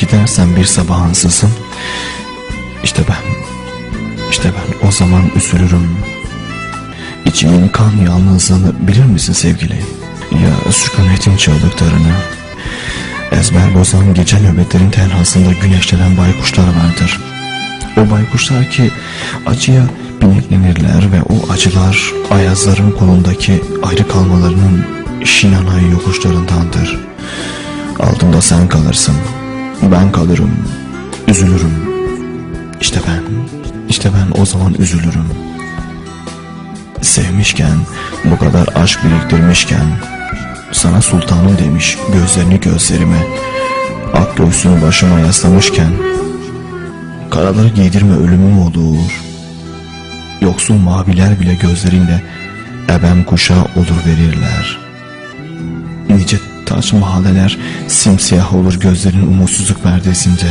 gidersen bir sabah ansızın. İşte ben. İşte ben. O zaman üzülürüm. İçimin kan yalnızlığını bilir misin sevgili? Ya sükunetin çığlıklarını ezber bozan gece nöbetlerin tenhasında güneşlenen baykuşlar vardır. O baykuşlar ki acıya bineklenirler ve o acılar ayazların kolundaki ayrı kalmalarının Şinanay yokuşlarındandır. Altında sen kalırsın, ben kalırım, üzülürüm. İşte ben, işte ben o zaman üzülürüm. Sevmişken, bu kadar aşk biriktirmişken, sana sultanım demiş gözlerini gözlerime, ak göğsünü başıma yaslamışken, karaları giydirme ölümüm olur. Yoksul maviler bile gözlerinde ebem kuşa olur verirler. Nice taç mahalleler simsiyah olur gözlerin umutsuzluk perdesinde.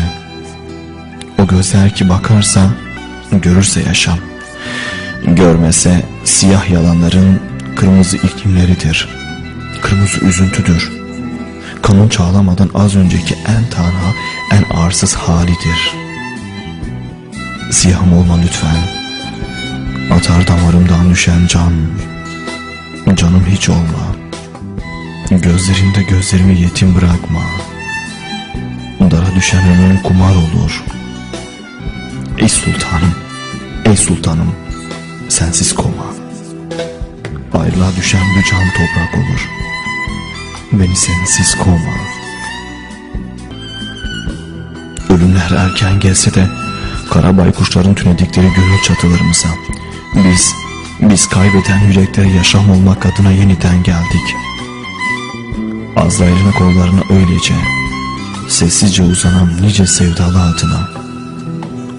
O gözler ki bakarsa görürse yaşam. Görmese siyah yalanların kırmızı iklimleridir. Kırmızı üzüntüdür. Kanın çağlamadan az önceki en tanha, en arsız halidir. Siyahım olma lütfen. Atar damarımdan düşen can. Canım hiç olma. Gözlerinde gözlerimi yetim bırakma. Dara düşen ömrün kumar olur. Ey sultanım, ey sultanım, sensiz koma. Ayrılığa düşen bir can toprak olur. Beni sensiz koma. Ölümler erken gelse de kara baykuşların tünedikleri gönül çatılarımıza. Biz, biz kaybeden yüreklere yaşam olmak adına yeniden geldik. Azrail'in kollarına öylece, sessizce uzanan nice sevdalı adına.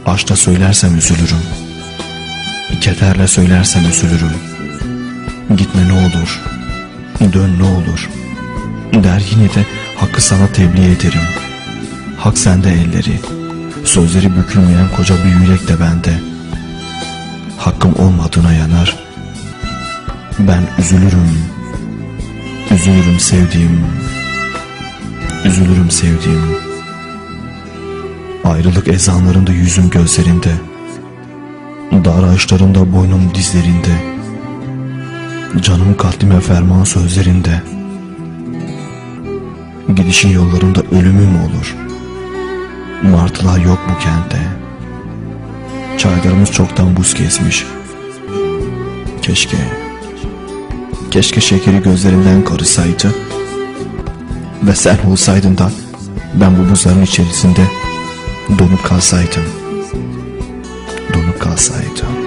Aşkta söylersem üzülürüm. Kederle söylersem üzülürüm. Gitme ne olur, dön ne olur. Der yine de hakkı sana tebliğ ederim. Hak sende elleri, sözleri bükülmeyen koca bir yürek de bende. Hakkım olmadığına yanar. Ben üzülürüm, üzülürüm sevdiğim, üzülürüm sevdiğim. Ayrılık ezanlarında yüzüm gözlerinde, dar ağaçlarında boynum dizlerinde, canım katlime ferman sözlerinde. Gidişin yollarında ölümüm olur. Martılar yok bu kentte. Çaylarımız çoktan buz kesmiş. Keşke, keşke şekeri gözlerinden karısaydı. Ve sen olsaydın da ben bu buzların içerisinde donup kalsaydım. Donup kalsaydım.